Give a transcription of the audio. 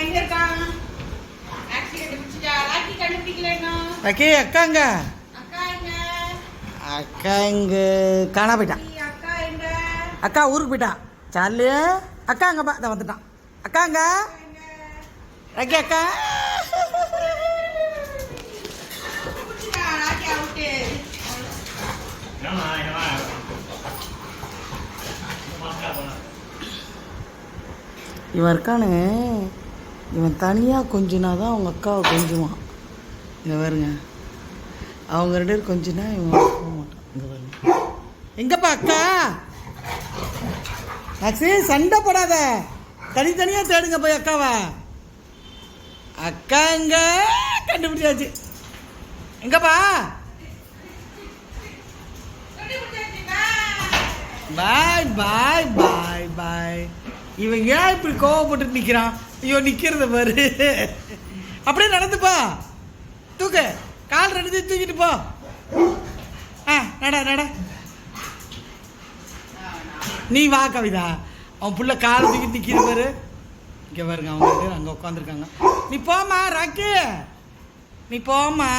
எங்க இருக்கான் அக்கா எங்க? அக்கா இங்கே காணா போயிட்டான் அக்கா அக்கா ஊருக்கு போயிட்டான் சார்லி அக்கா அங்கே இதை வந்துட்டான். அக்கா மாஸ்டர் போனா இவன் இருக்கானே. இவன் தனியாக கொஞ்சினா தான் அவங்க அக்காவை கொஞ்சுவான். இங்கே பாருங்க. அவங்க ரெண்டு பேரும் கொஞ்சினா இவன் போக மாட்டான். இங்கே பாருங்க. எங்கப்பா அக்கா? ஆக்சி சண்டை போடாத. தனித்தனியாக தேடுங்க போய் அக்காவை. அக்கா எங்க கண்டுபிடிச்சாச்சு. எங்கப்பா? பாய் பாய் பாய் பாய். இவன் ஏன் இப்படி கோவப்பட்டு நிற்கிறான் ஐயோ நிற்கிறத பாரு. அப்படியே நடந்துப்பா தூக்கு. கால் ரெண்டு தூக்கிட்டு போ. ஆ நட நட. நீ வா கவிதா. அவன் புள்ள கால் தூக்கி நிற்கிற பாரு. இங்கே பாருங்க அவங்க பேர் அங்கே உட்காந்துருக்காங்க நீ போம்மா ராக்கு. நீ போமா